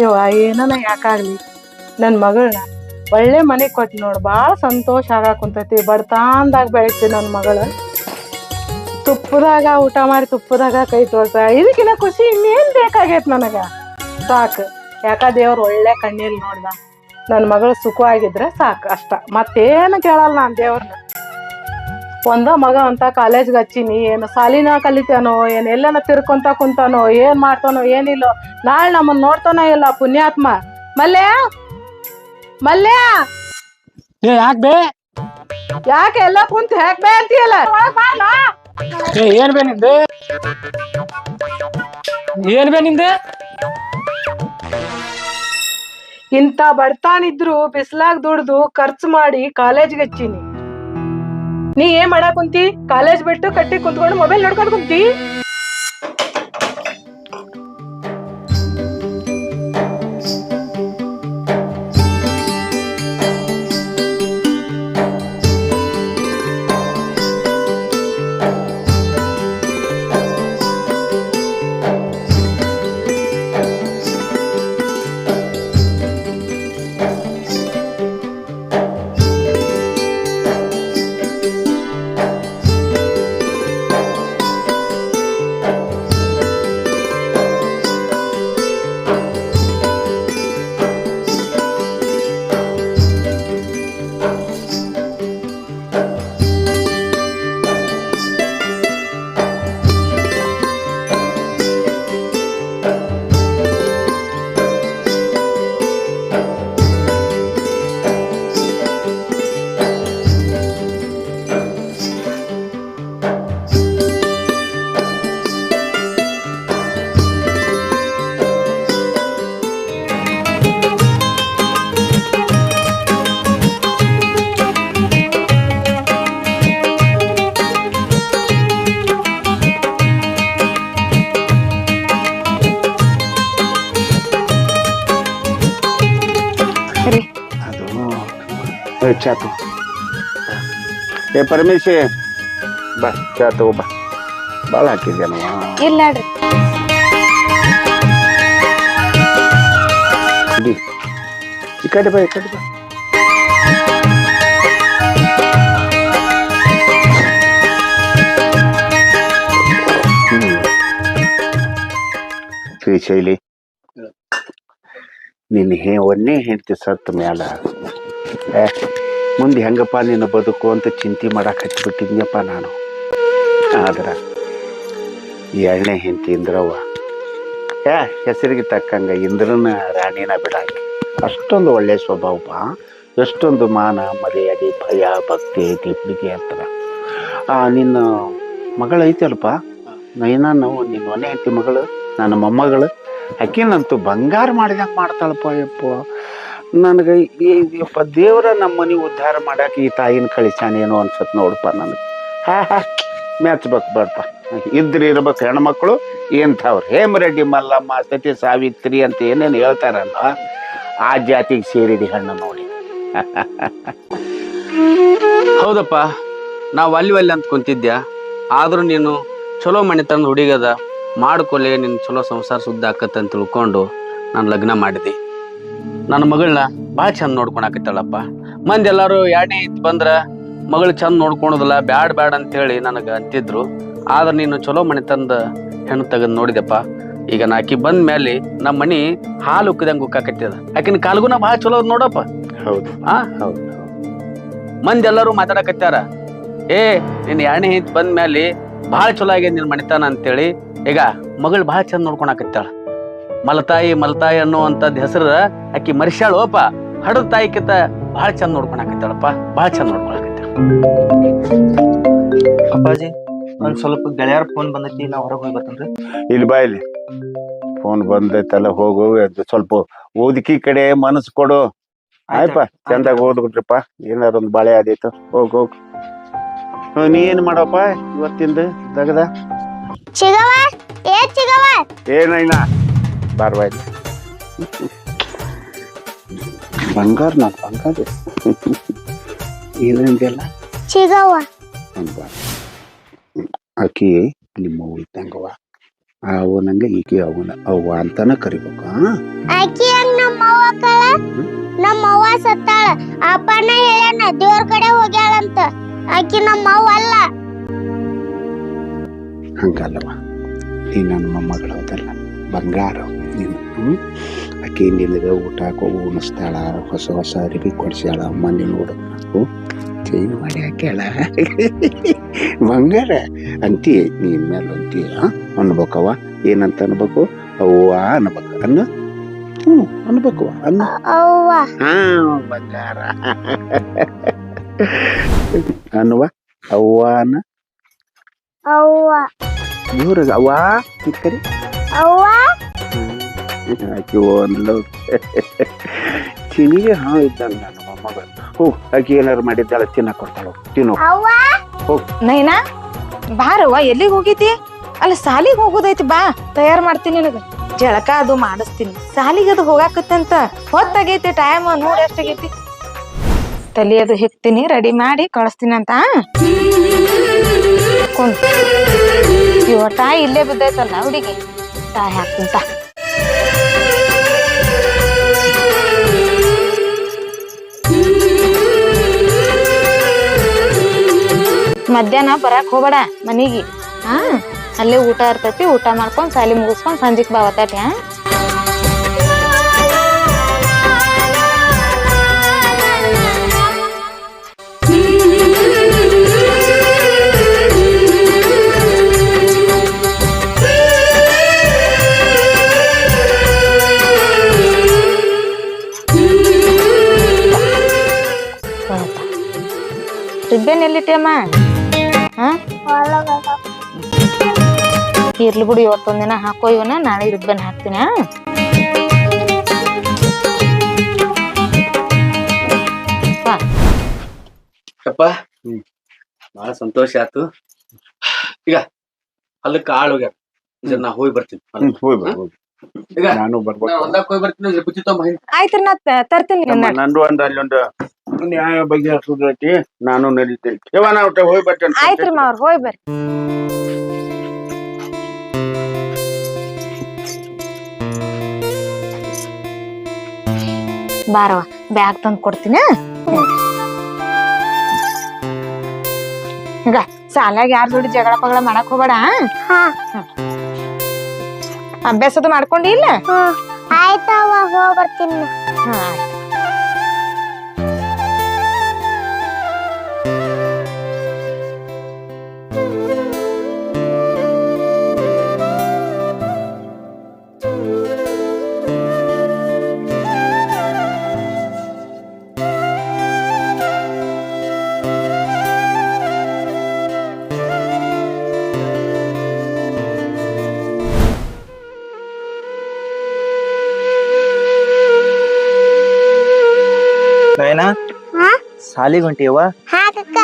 ಇವ ಏನನ ಯಾಕಾಗ್ಲಿ ನನ್ನ ಮಗಳನ್ನ ಒಳ್ಳೆ ಮನೆ ಕೊಟ್ಟು ನೋಡು ಭಾಳ ಸಂತೋಷ ಆಗಾಕುಂತೈತಿ ಬಡತಾನ್ದಾಗ ಬೆಳಿತೀವಿ ನನ್ನ ಮಗಳ. ತುಪ್ಪದಾಗ ಊಟ ಮಾಡಿ ತುಪ್ಪದಾಗ ಕೈ ತೋರ್ಸ ಇದಕ್ಕಿನ್ನ ಖುಷಿ ಇನ್ನೇನ್ ಬೇಕಾಗೈತೆ ನನಗೆ? ಸಾಕು. ಯಾಕ ದೇವ್ರು ಒಳ್ಳೆ ಕಣ್ಣೀರು ನೋಡ್ದ. ನನ್ನ ಮಗಳು ಸುಖವಾಗಿದ್ರೆ ಸಾಕು ಅಷ್ಟ. ಮತ್ತೇನು ಕೇಳಲ್ಲ ನಾನು ದೇವ್ರನ್ನ ಒಂದ ಮಗ ಅಂತ ಕಾಲೇಜ್ಗೆ ಹಚ್ಚಿನಿ ಏನು ಸಾಲಿನ ಕಲಿತಾನೋ ಏನು ಎಲ್ಲನ ತಿರ್ಕೊಂತ ಕುಂತಾನೋ ಏನ್ ಮಾಡ್ತಾನೋ ಏನಿಲ್ಲೋ ನಾಳೆ ನಮ್ಮನ್ನ ನೋಡ್ತಾನ ಇಲ್ಲ ಪುಣ್ಯಾತ್ಮ. ಮಲ್ಯ? ಮಲ್ಯ? ಏ ಯಾಕೆ ಬೇ? ಯಾಕೆ ಎಲ್ಲ ಕುಂತ ಯಾಕೆ ಬೇ ಅಂತೀಯಲ್ಲ? ಒಳಗ್ ಬಾ ಅಲ್ಲ. ಏ ಏನ್ ಬೇ ನಿಂದು? ಏನ್ ಬೇ ನಿಂದೆ? ಇಂಥ ಬಡತಾನಿದ್ರು ಬಿಸ್ಲಾಗ್ ದುಡ್ದು ಖರ್ಚು ಮಾಡಿ ಕಾಲೇಜ್ಗೆ ಹಚ್ಚಿನಿ. ನೀ ಏನ್ ಮಾಡಕ್ ಕುಂತಿ? ಕಾಲೇಜ್ ಬಿಟ್ಟು ಕಟ್ಟಿ ಕುಂತ್ಕೊಂಡು ಮೊಬೈಲ್ ನೋಡ್ಕೊಂಡ್ ಕುಂತಿ? ಅದು ಏ, ಚಾ ತಗೋ ಏ ಪರಮೇಶಿ ಬಾ ಚಾ ತಗೋ ಬಾ ಭಾಳ ಹಾಕಿದ್ಯಾನವ ಇಲ್ಲ ನೋಡ್ರಿ ಇಡಿ. ಈ ಕಡೆ ಬಾ ಈ ಕಡೆ ಬಾ ಹ್ಮ್. ಶ್ರೀಶೈಲಿ ನಿನ್ನ ಹೇ ಒಂದೇ ಹೆಂಡತಿ ಸತ್ತ ಮ್ಯಾಲ ಏ ಮುಂದೆ ಹೆಂಗಪ್ಪ ನಿನ್ನ ಬದುಕು ಅಂತ ಚಿಂತೆ ಮಾಡಕ್ಕೆ ಹಚ್ಚಿಬಿಟ್ಟಿದ್ನಪ್ಪ ನಾನು. ಆದ್ರೆ ಈ ಎಣ್ಣೆ ಹೆಂಡತಿ ಇಂದ್ರವ್ವ ಏ ಹೆಸರಿಗೆ ತಕ್ಕಂಗೆ ಇಂದ್ರನ ರಾಣಿನ ಬಿಡಾಕಿ. ಅಷ್ಟೊಂದು ಒಳ್ಳೆಯ ಸ್ವಭಾವಪ್ಪ, ಎಷ್ಟೊಂದು ಮಾನ, ಮರ್ಯಾದೆ, ಭಯ, ಭಕ್ತಿ ಐತಿ ಅಂತಾರ ಆ, ನಿನ್ನ ಮಗಳು ಐತಲ್ಪ? ನಾವು ನಿನ್ನ ಮನೆ ಐತಿ ಮಗಳು, ನನ್ನ ಮೊಮ್ಮಗಳು ಅಕ್ಕಿನಂತೂ ಬಂಗಾರ ಮಾಡಿದಂಗೆ ಮಾಡ್ತಾಳಪ್ಪ ಯಪ್ಪ. ನನಗೆ ಈಪ್ಪ ದೇವರ ನಮ್ಮ ಮನೆ ಉದ್ಧಾರ ಮಾಡಕ್ಕೆ ಈ ತಾಯಿನ ಕಳಿಸಾನೇನೋ ಅನ್ಸತ್ ನೋಡಪ್ಪ ನನಗೆ. ಹಾ ಹಾ ಮೆಚ್ಬೇಕು ಬರಪ್ಪ ಇದ್ರಿ ಇರ್ಬೇಕು ಹೆಣ್ಮಕ್ಳು ಎಂಥವ್ರು ಹೇಮರೆಡ್ಡಿ ಮಲ್ಲಮ್ಮ, ಸತಿ ಸಾವಿತ್ರಿ ಅಂತ ಏನೇನು ಹೇಳ್ತಾರಲ್ಲ ಆ ಜಾತಿಗೆ ಸೇರಿದೆ ಹೆಣ್ಣು ನೋಡಿ. ಹೌದಪ್ಪ, ನಾವು ಅಲ್ಲಿ ಅಲ್ಲಿ ಅಂತ ಕುಂತಿದ್ಯಾ? ಆದರೂ ನೀನು ಚಲೋ ಮನೆ ತಂದು ಹುಡುಗದ ಮಾಡ್ಕೊಲೆ ನಿನ್ನ ಚಲೋ ಸಂಸಾರ ಸುದ್ದ ಆಕತ್ತಂತ ತಿಳ್ಕೊಂಡು ನಾನು ಲಗ್ನ ಮಾಡಿದೆ. ನನ್ನ ಮಗಳನ್ನ ಭಾಳ ಚಂದ ನೋಡ್ಕೊಳಕತ್ತಾಳಪ್ಪ ಮಂದಿ ಎಲ್ಲರೂ ಎರಡನೇ ಇದ್ದು ಬಂದ್ರೆ ಮಗಳು ಚಂದ ನೋಡ್ಕೊಳೋದಿಲ್ಲ ಬ್ಯಾಡ್ ಬ್ಯಾಡ್ ಅಂತೇಳಿ ನನಗೆ ಅಂತಿದ್ರು. ಆದ್ರೆ ನೀನು ಚಲೋ ಮನೆ ತಂದ ಹೆಣ್ಣು ತೆಗೆದು ನೋಡಿದೆಪ್ಪ. ಈಗ ನಾ ಆಕಿ ಬಂದ ಮೇಲೆ ನಮ್ಮ ಮನೆ ಹಾಲು ಉಕ್ಕದಂಗೆ ಉಕ್ಕಾಕತ್ತದ. ಆಕಿನ ಕಾಲ್ಗುನ ಭಾಳ ಚಲೋ ನೋಡಪ್ಪ. ಹೌದು. ಆ? ಹೌದು. ಮಂದಿ ಎಲ್ಲರೂ ಮಾತಾಡಕತ್ತಾರ. ಏ ನಿನ್ ಎರಡನೇ ಹಿಂತ್ ಬಂದ ಮೇಲೆ ಭಾಳ ಚಲೋ ಆಗ್ಯದ ನಿನ್ ಮನೆತನ ಅಂತೇಳಿ. ಈಗ ಮಗಳು ಭಾಳ ಚಂದ ನೋಡ್ಕೊಳಕತ್ತಾಳ ಮಲತಾಯಿ ಮಲತಾಯಿ ಅನ್ನುವಂಥದ್ದು ಹೆಸರು ಆಕಿ ಮರ್ಸ್ಯಾಳೋಪ. ಹಡದ ತಾಯಿಕಿಂತ ಬಹಳ ಚಂದ ನೋಡ್ಕೊಳಕತ್ತಾಳಪ್ಪ ಬಹಳ ಚಂದ ನೋಡ್ಕೊಳಕತ್ತಾಳ ಅಪ್ಪಾಜಿ ಒಂದ್ ಸ್ವಲ್ಪ ಗೆಳೆಯರ ಫೋನ್ ಬಂದೈತಿ ನಾ ಹೊರಗೆ ಹೋಗಿ ಬರ್ತೇನ್ರಿ. ಇಲ್ಲಿ ಬಾ ಇಲ್ಲಿ. ಫೋನ್ ಬಂದೈತಲ್ಲ ಹೋಗು ಸ್ವಲ್ಪ ಓದಿಕಿ ಕಡೆ ಮನಸ್ಸು ಕೊಡು. ಆಯ್ಪ ಚಂದಾಗ ಓದ್ಬಿಟ್ರಿಪ್ಪ. ಏನಾರ ಒಂದು ಬಾಳೆ ಆದೈತು. ಹೋಗ್ ಹೋಗ್. ಹ್ಮ್, ನೀ ಏನ್ ಮಾಡಪ್ಪ ಇವತ್ತಿಂದ ತೆಗದ? ಚಿಗವ ಏ ಚಿಗವ ಏನೈನ ಬಾರ್ವಾ ಇಲ್ಲಿ ಬಂಗಾರ ನಾ ಬಂಗಾರ ಏನಂದೆಲ್ಲ ಚಿಗವ ಆಕಿ ನಿಮ್ಮ ಇದ್ದಂಗವ ಅವನಂಗೆ ಈಕೆ ಅವನ ಅವ್ವ ಅಂತಾನ ಕರಿಬೇಕು ಹಾ ಆಕಿ ಹಂಗ ನಮ್ಮ ಅವ್ವ ಕಳ ನಮ್ಮ ಅವ್ವ ಸತ್ತಾಳ ಅಪ್ಪನ ಹೇಳ್ಯಾನ ದೇವ್ರ ಕಡೆ ಹೋಗ್ಯಾಳಂತ ಆಕಿ ನಮ್ಮ ಅವ್ವ ಅಲ್ಲ ಹಂಗಲ್ಲವ ನೀ ನನ್ನ ಮೊಮ್ಮಗಳು ಹೌದಲ್ಲ ಬಂಗಾರ ನೀನು ಹ್ಮ್ ಆಕೆ ನಿನಗೆ ಊಟ ಕೊವು ಉಣಿಸ್ತಾಳ ಹೊಸ ಹೊಸ ಅರಿವಿ ಕೊಡ್ಸ್ಯಾಳ ಮನೆ ನೋಡು ಚೇಂಜ್ ಮಾಡಿ ಹಾಕ್ಯಾಳ ಬಂಗಾರ ಅಂತಿ ನೀನ್ ಮೇಲೆ ಅಂತಿ ಅನ್ಬೇಕವ ಏನಂತ ಅನ್ಬೇಕು ಅವ್ವ ಅನ್ಬೇಕು ಅನ್ನ ಹ್ಞೂ ಅನ್ಬೇಕು ಅನ್ನ ಅವ್ವ ಹಾ ಬಂಗಾರ ಅನ್ನುವ ಅವ್ವಾನ ಅವ್ವ ಜೋರಾಗ ಅವ್ವ ಅಂತ ಕರಿ ಅವ್ವ ಆಕಿ ಒಂದು ಚಿನಿಗೆ ಹಾ ಇದ್ದಂಗ ನನ್ನ ಮೊಮ್ಮಗಳು ಹೋ ಆಕಿ ಏನಾರು ಮಾಡಿದ್ದಾಳ ತಿನ್ನಕ್ ಕೊಡ್ತಾಳು. ತಿನ್ನು. ಅವ್ವ ನೈನಾ ಬಾರವ್ವ ಎಲ್ಲಿಗೆ ಹೋಗಿದ್ದಿ? ಅಲ್ಲ ಸಾಲಿಗೆ ಹೋಗೋದೈತಿ ಬಾ. ತಯಾರು ಮಾಡ್ತೀನಿ ನಿನಗೆ. ಜಳಕ ಅದು ಮಾಡಿಸ್ತೀನಿ. ಸಾಲಿಗೆ ಅದು ಹೋಗಾಕತ್ತಂತ. ಹೊತ್ತಾಗೈತಿ ಟೈಮ್ ನೋಡಿ ಎಷ್ಟಾಗೈತಿ? ತಲೆ ಅದು ಹೆಕ್ತೀನಿ ರೆಡಿ ಮಾಡಿ ಕಳಿಸ್ತೀನಿ ಅಂತ ಕುಂತ. ಇವ ತಾಯಿ ಇಲ್ಲೇ ಬಿದ್ದೈತಲ್ಲ ಹುಡುಗಿ? ತಾಯಿ ಹಾಕ್ತೀನಿ ತಾ ಮಧ್ಯಾಹ್ನ ಬರಾಕ್ ಹೋಗ್ಬೇಡ ಮನಿಗೆ. ಹಾ, ಅಲ್ಲೇ ಊಟ ಇರ್ತೈತಿ, ಊಟ ಮಾಡ್ಕೊಂಡ್ ಸಾಲಿ ಮುಗಿಸ್ಕೊಂಡ್ ಸಂಜೆಗ್ ಬಾವತಾಟಿ ಹಾ? ಇರ್ಲಿ ಬಿಡು ಇವತ್ತೊಂದಿನ ಹಾಕೋ ಇವನ ನಾಳೆ ರಿಬ್ಬನ್ ಹಾಕ್ತೀನಿ ಅಪ್ಪ. ಬಹಳ ಸಂತೋಷ ಆತು ಈಗ ಅಲ್ಲಕ್ಕೆ ಆಳು ನಾ ಹೋಗಿ ಬರ್ತೀನಿ. ಹೊಲಕ್ಕೆ. ನಾನು ನಾ ಬರ್ಬೇಕು. ಆಯ್ತ್ರಿ ನಾ ತರ್ತೀನಿ ನಮ್ಮ ನಂದು ಒಂದು ಅಲ್ಲೊಂದು ನ್ಯಾಯ ಬಗ್ಗೆ ನಾನು ನಡೀತೀನಿ ಇವ ನಾವು ಹೋಗಿ ಬರ್ತೇನೆ. ಆಯ್ತ್ರಿ ಮಾವ್ರ ಹೋಯ್ ಬರ್ರಿ. ಬಾರವ ಬ್ಯಾಗ್ ತಂದ್ ಕೊಡ್ತೀನಿ ಈಗ ಸಾಲಾಗ ಯಾರ ಜೋಡಿ ಜಗಳ ಪಗಳ ಮಾಡಕ್ ಹೋಗ್ಬೇಡ ಹಾ? ಅಭ್ಯಾಸದ ಮಾಡ್ಕೊಂಡಿಲ್ಲ ಇಲ್ಲ? ಹೋಗ್ಬರ್ತೀನಿ ಹಾ ಆಯ್ತ್. ಸಾಲಿಗೆ ಹೊಂಟಿಯವ ಹಾ ಕಕ್ಕ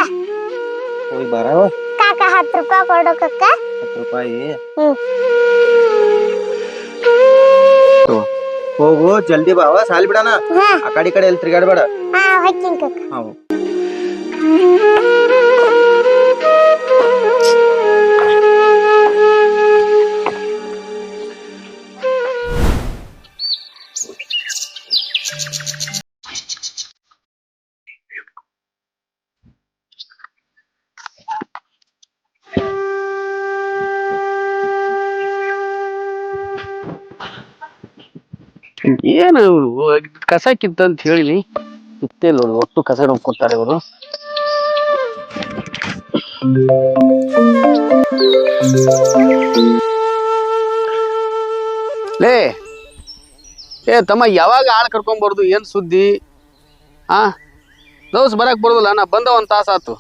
ಹೋಗಿ ಬಾರವ ಕಾಕ ಹತ್ತು ರೂಪಾಯಿ ಕೊಡು ಕಕ್ಕ ಹತ್ತು ರೂಪಾಯಿ? ಹ್ಮ್. ಹೋಗು ಜಲ್ದಿ ಬಾವ ಸಾಲಿ ಬಿಡಣ. ಆ ಕಡೆ ಈ ಕಡೆ ಎಲ್ಲಿ ತಿರ್ಗಾಡ್ಬೇಡ. ಹಾ ಹೊಕ್ಕಿನ್ ಕಕ್ಕ ಹಾವು ಏನು ಕಸ ಕಿತ್ತಂತ ಹೇಳಿ ಕಿತ್ತೇ ಇಲ್ಲ ಒಟ್ಟು ಕಸ ನೋಡ್ಕೊತಾರೆ ಇವರು. ಲೇ, ಏ ತಮ್ಮ, ಯಾವಾಗ ಆಳ್ ಕರ್ಕೊಂಬರ್ದು ಏನು ಸುದ್ದಿ? ಆ? ದೋಸ್ ಬರಕ್ ಬರೋದಿಲ್ಲ, ನಾ ಬಂದ ಒಂದು ತಾಸ ಆತು.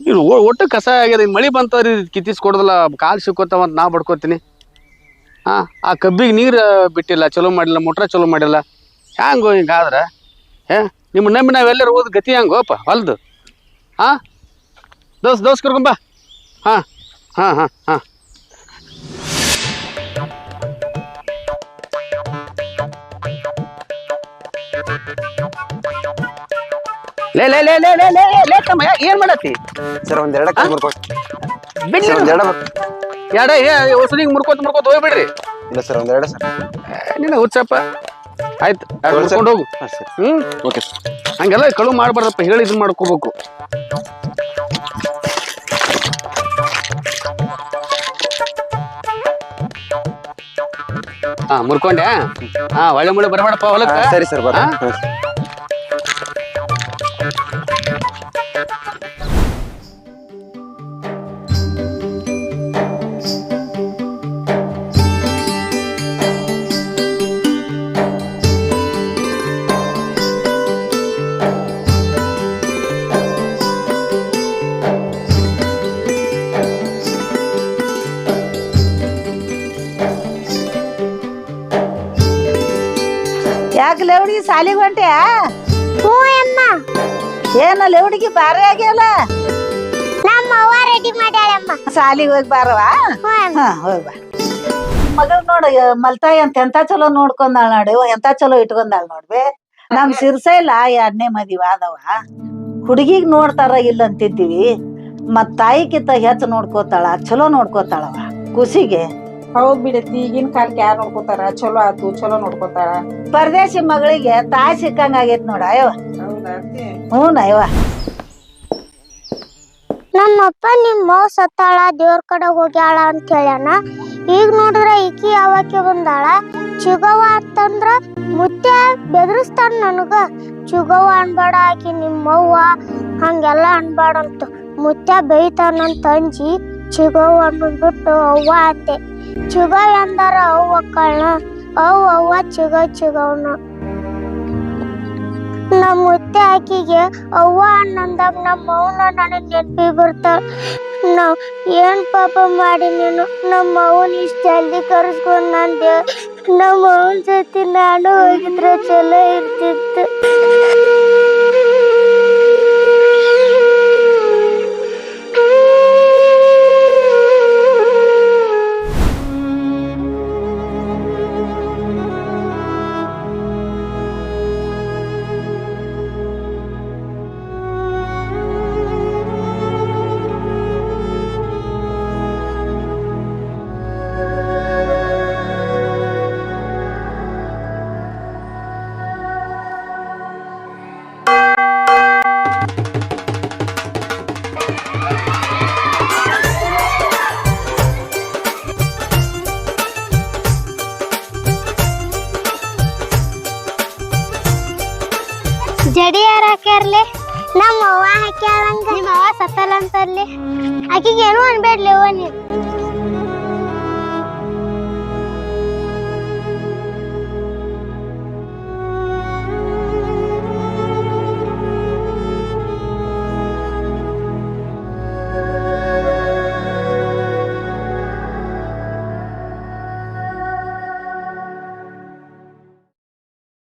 ಇದು ಒಟ್ಟು ಕಸ ಆಗ್ಯದ ಮಳೆ ಮಳಿ ರೀ ಕಿತ್ತಿಸ್ ಕಾಲು ಕಾಲ್ ಸಿಕ್ಕೋತಾವ ಅಂತ ನಾ ಬಡ್ಕೋತೀನಿ. ಹಾ ಆ ಕಬ್ಬಿಗೆ ನೀರು ಬಿಟ್ಟಿಲ್ಲ ಚಲೋ ಮಾಡಿಲ್ಲ ಮೋಟ್ರ ಚಲೋ ಮಾಡಿಲ್ಲ. ಹ್ಯಾಂಗೋ ಹಿಂಗಾದ್ರೆ ಏ ನಿಮ್ಮ ನಂಬಿ ನಾವೆಲ್ಲರೂ ಹೋದ್ ಗತಿ ಹಂಗೋಪ ಹೊಲ್ದು? ಹಾಂ? ದೋಸ್ ದೋಸ್ ಕರ್ಕೊಂಬ ಹಾಂ ಹಾ ಹಾ ಹಾ. ಲೇ ಲೇ ಲೇ ಲೇ ಲೇ ಲೇ ಲೇ ತಮ್ಮ ಏನ್ ಮಾಡತ್ತಿ? ಸರ್ ಒಂದೆರಡ ಬಿಡಿ ಒಂದೆರಡ ಎಡ ಏ ಹೊಸಲಿಗೆ ಮುರ್ಕೋತ ಮುರ್ಕೋತ ಹೋಗ್ಬಿಡ್ರಿ. ಇಲ್ಲ ಸರ್ ಒಂದೆರಡು ಸರ್. ನಿನ್ನ ಹುಚ್ಚಪ್ಪ. ಆಯ್ತು ಮುರ್ಕೊಂಡು ಹೋಗು ಹ್ಮ್? ಓಕೆ ಹಂಗೆಲ್ಲ ಕಳು ಮಾಡ್ಬಾರ್ದಪ್ಪ ಹೇಳಿ ಇದನ್ನ ಮಾಡ್ಕೋಬೇಕು. ಹಾ ಮುರ್ಕೊಂಡೆ? ಹಾ ಒಳ್ಳೆ ಮುಳ್ಳೆ ಬರಬೇಡಪ್ಪ ಹೊಲಕ್ಕ. ಸರಿ ಸರ್ ಬರ ಯಾಕೆ ಹುಡುಗಿ ಸಾಲಿಗೆ ಹೊಂಟ್ಯಾ? ಹ್ಞೂ ಅಮ್ಮ. ಏನ ಹುಡುಗಿ ಬಾರಿ ಆಗ್ಯಲ್ಲ ನಮ್ಮ ಅವ್ವ ರೆಡಿ ಮಾಡ್ಯಾಳಮ್ಮ. ಸಾಲಿಗೆ ಹೋಗಿ ಬಾರವಾ ಮಗಳ್ ಹೋಗಿ ಬಾ. ಮಗಳು ನೋಡ ಮಲ್ತಾಯಿ ಅಂತ ಎಂತ ಚಲೋ ನೋಡ್ಕೊಂಡಾಳ ನೋಡಿ ಎಂತ ಚಲೋ ಇಟ್ಕೊಂಡಾಳ ನೋಡ್ಬಿ ನಮ್ ಸಿರ್ಸೈಲ ಎರಡನೇ ಮದಿವ ಆದವ ಹುಡುಗಿಗ್ ನೋಡ್ತಾರ ಇಲ್ಲ ಅಂತಿದ್ದೀವಿ ಮತ್ ತಾಯಿಕಿಂತ ಹೆಚ್ಚು ನೋಡ್ಕೋತಾಳ ಚಲೋ ನೋಡ್ಕೋತಾಳವ ಖುಷಿಗೆ. ಹೌದ್ ಬಿಡತಿ ಈಗಿನ ಕಾಲಕ್ಕೆ ಯಾರು ನೋಡ್ಕೋತಾರ? ಚಲೋ ಆತು ಚಲೋ ನೋಡ್ಕೋತಾರ ಪರದೇಶಿ ಮಗಳಿಗೆ ತಾಯಿ ಸಿಕ್ಕಂಗ ಆಗೈತ್ ನೋಡ ಅಯ್ಯವ ಹ್ಞೂ ಅಯ್ಯವ ನಮ್ಮಪ್ಪ ನಿಮ್ಮ ಸತ್ತಾಳ ದೇವ್ರ ಕಡೆ ಹೋಗ್ಯಾಳ ಅಂತ ಹೇಳ್ಯಾನ. ಈಗ ನೋಡಿದ್ರ ಈಕಿ ಯಾವಕ್ಕೆ ಬಂದಾಳ. ಚುಗವ ಅಂತಂದ್ರ ಮುತ್ತೆ ಬೆದರಿಸ್ತಾನ ನನಗ. ಚುಗವ ಅನ್ಬೇಡ ಆಕಿ ನಿಮ್ಮವ್ವ ಹಂಗೆಲ್ಲ ಅನ್ಬಾಡಂತ. ಮುತ್ಯ ಬೈತಾನಂತ ಅಂಜಿ. ಚಿಗವ್ವ ಬಿಟ್ಟು ಅವ್ವ ಅಂದೆ ಚಿಗವ್ ಅಂದಾರ ಅವ್ವ ಕಳ್ಳ, ಅವ್ ಅವ್ವ ಚಿಗ ಚಿಗವ್ನ. ನಮ್ಮ ಮುತ್ತೆ ಆಕಿಗೆ ಅವ್ವ ಅನ್ನಂದಾಗ ನಮ್ಮ ಅವನ ನನಗೆ ನೆನಪಿ ಬರ್ತಾಳ ನಾವು ಏನ್ ಪಾಪ ಮಾಡಿ ನೀನು ನಮ್ಮ ಅವನ್ ಇಷ್ಟ ಜಲ್ದಿ ಕರೆಸ್ಕೊಂಡ್ ನಂದೆ. ನಮ್ಮ ಅವನ ಜೊತೆ ನಾನು ಹೋಗಿದ್ರೆ ಚಲೋ ನಮ್ಮ ಅವ್ವ ಹಾಕ್ಯಾಳಂಗ ನಿಮ್ಮ ಅವ್ವ ಸತ್ತಲ್ಲ ಅಂತರ್ಲಿ ಆಕಿಗೆ ಏನೂ ಅನ್ಬೇಡ್ಲಿ ಅವ್ವ ನೀನು